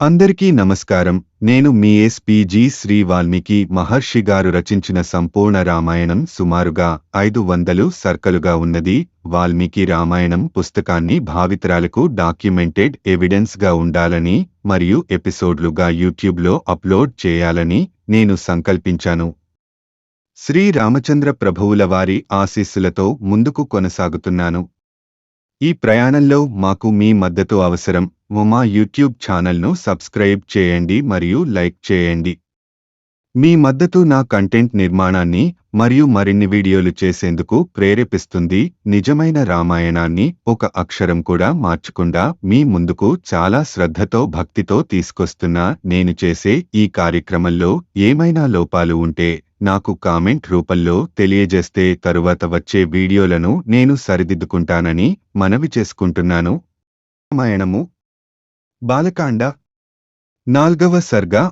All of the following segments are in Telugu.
అందరికీ నమస్కారం. నేను మీ ఎస్పిజి శ్రీ వాల్మీకి మహర్షి గారు రచించిన సంపూర్ణ రామాయణం సుమారుగా ఐదు వందలు సర్కలుగా ఉన్నది. వాల్మీకి రామాయణం పుస్తకాన్ని భావితరాలకు డాక్యుమెంటెడ్ ఎవిడెన్స్గా ఉండాలని మరియు ఎపిసోడ్లుగా యూట్యూబ్లో అప్లోడ్ చేయాలని నేను సంకల్పించాను. శ్రీ రామచంద్ర ప్రభువుల వారి ఆశీస్సులతో ముందుకు కొనసాగుతున్నాను. ఈ ప్రయాణంలో మాకు మీ మద్దతు అవసరం. ఉమా యూట్యూబ్ ఛానల్ను సబ్స్క్రైబ్ చేయండి మరియు లైక్ చేయండి. మీ మద్దతు నా కంటెంట్ నిర్మాణాన్ని మరియు మరిన్ని వీడియోలు చేసేందుకు ప్రేరేపిస్తుంది. నిజమైన రామాయణాన్ని ఒక అక్షరం కూడా మార్చకుండా మీ ముందుకు చాలా శ్రద్ధతో భక్తితో తీసుకొస్తున్నా నేను చేసే ఈ కార్యక్రమంలో ఏమైనా లోపాలు ఉంటే నాకు కామెంట్ రూపంలో తెలియజేస్తే తరువాత వచ్చే వీడియోలను నేను సరిదిద్దుకుంటానని మనవి చేసుకుంటున్నాను. రామాయణము బాలకాండ. నాల్గవ సర్గ.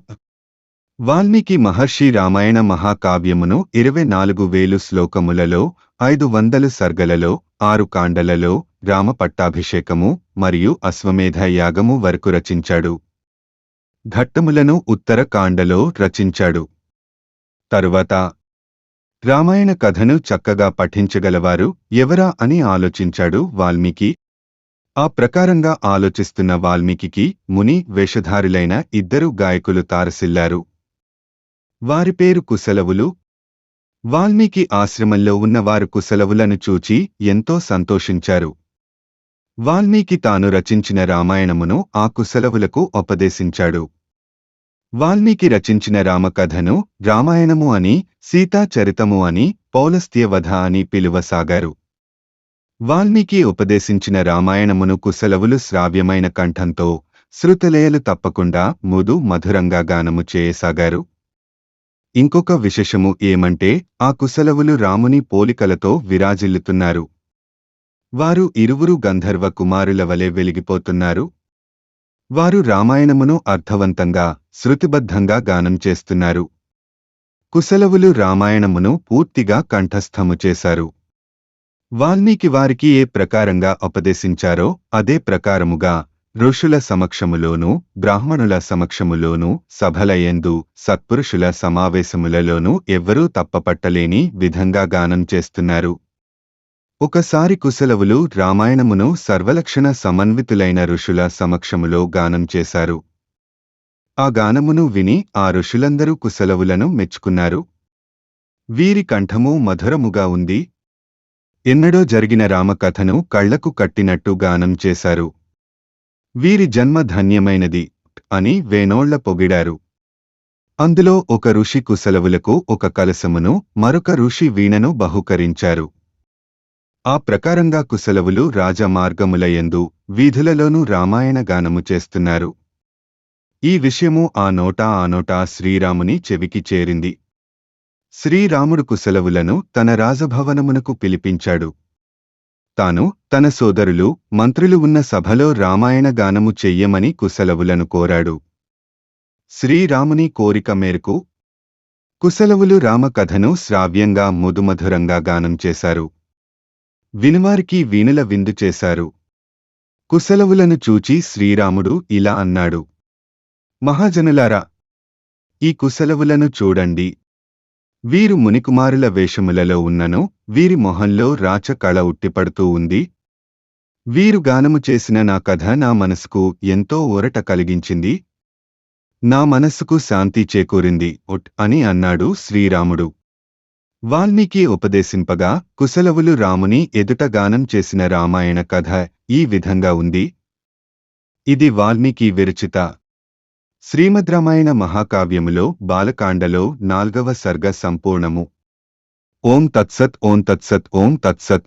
వాల్మీకి మహర్షి రామాయణ మహాకావ్యమును ఇరవై నాలుగు వేలు శ్లోకములలో ఐదు వందలు సర్గలలో ఆరు కాండలలో రామ పట్టాభిషేకము మరియు అశ్వమేధ యాగము వరకు రచించాడు. ఘట్టములను ఉత్తర కాండలో రచించాడు. తరువాత రామాయణ కథను చక్కగా పఠించగలవారు ఎవరా అని ఆలోచించాడు వాల్మీకి. ఆ ప్రకారంగా ఆలోచిస్తున్న వాల్మీకి ముని వేషధారులైన ఇద్దరు గాయకులు తారసిల్లారు. వారి పేరు కుశలవులు. వాల్మీకి ఆశ్రమంలో ఉన్న వారు కుశలవులను చూచి ఎంతో సంతోషించారు. వాల్మీకి తాను రచించిన రామాయణమును ఆ కుశలవులకు ఉపదేశించాడు. వాల్మీకి రచించిన రామకథను రామాయణము అని సీతాచరితము అని పౌలస్త్యవధ అని పిలువసాగారు. వాల్మీకి ఉపదేశించిన రామాయణమును కుశలవులు శ్రావ్యమైన కంఠంతో శృతలయలు తప్పకుండా ముదు మధురంగా గానము చేయసాగారు. ఇంకొక విశేషము ఏమంటే ఆ కుశలవులు రాముని పోలికలతో విరాజిల్లుతున్నారు. వారు ఇరువురు గంధర్వ కుమారుల వలె వెలిగిపోతున్నారు. వారు రామాయణమును అర్థవంతంగా శృతిబద్ధంగా గానం చేస్తున్నారు. కుశలవులు రామాయణమును పూర్తిగా కంఠస్థము చేశారు. వాల్మీకి వారికి ఏ ప్రకారంగా ఉపదేశించారో అదే ప్రకారముగా ఋషుల సమక్షములోనూ బ్రాహ్మణుల సమక్షములోనూ సభలయందు సత్పురుషుల సమావేశములలోనూ ఎవ్వరూ తప్పపట్టలేని విధంగా గానం చేస్తున్నారు. ఒకసారి కుశలవులు రామాయణమును సర్వలక్షణ సమన్వితులైన ఋషుల సమక్షములో గానం చేశారు. ఆ గానమును విని ఆ ఋషులందరూ కుశలవులను మెచ్చుకున్నారు. వీరి కంఠము మధురముగా ఉంది ఎన్నడో జరిగిన రామకథను కళ్ళకు కట్టినట్టు గానం చేశారు. వీరి జన్మ ధన్యమైనది అని వేణోళ్ళ పొగిడారు. అందులో ఒక ఋషి కుశలవులకు ఒక కలసమును మరొక ఋషి వీణను బహుకరించారు. ఆ ప్రకారంగా కుశలవులు రాజమార్గములయందు వీధులలోనూ రామాయణ గానము చేస్తున్నారు. ఈ విషయము ఆ నోటా ఆ నోటా శ్రీరాముని చెవికి చేరింది. శ్రీరాముడు కుశలవులను తన రాజభవనమునకు పిలిపించాడు. తాను తన సోదరులు మంత్రులు ఉన్న సభలో రామాయణ గానము చెయ్యమని కుశలవులను కోరాడు. శ్రీరాముని కోరిక మేరకు కుశలవులు రామకథను శ్రావ్యంగా ముదుమధురంగా గానం చేశారు. వినువారికి వీణుల విందు చేశారు. కుశలవులను చూచి శ్రీరాముడు ఇలా అన్నాడు. మహాజనులారా ఈ కుశలవులను చూడండి. వీరు మునికుమారుల వేషములలో ఉన్నను వీరి మొహంలో రాచ కళ ఉట్టిపడుతూ ఉంది. వీరు గానము చేసిన నా కథ నా మనసుకు ఎంతో ఒరట కలిగించింది. నా మనస్సుకు శాంతి చేకూరింది ఒట్ అని అన్నాడు శ్రీరాముడు. వాల్మీకి ఉపదేశింపగా కుశలవులు రాముని ఎదుట గానం చేసిన రామాయణ కథ ఈ విధంగా ఉంది. ఇది వాల్మీకి విరచిత. శ్రీమద్ రామాయణ మహాకావ్యములో బాలకాండలో నాల్గవ సర్గ సంపూర్ణము. ఓం తత్సత్ ఓం తత్సత్ ఓం తత్సత్.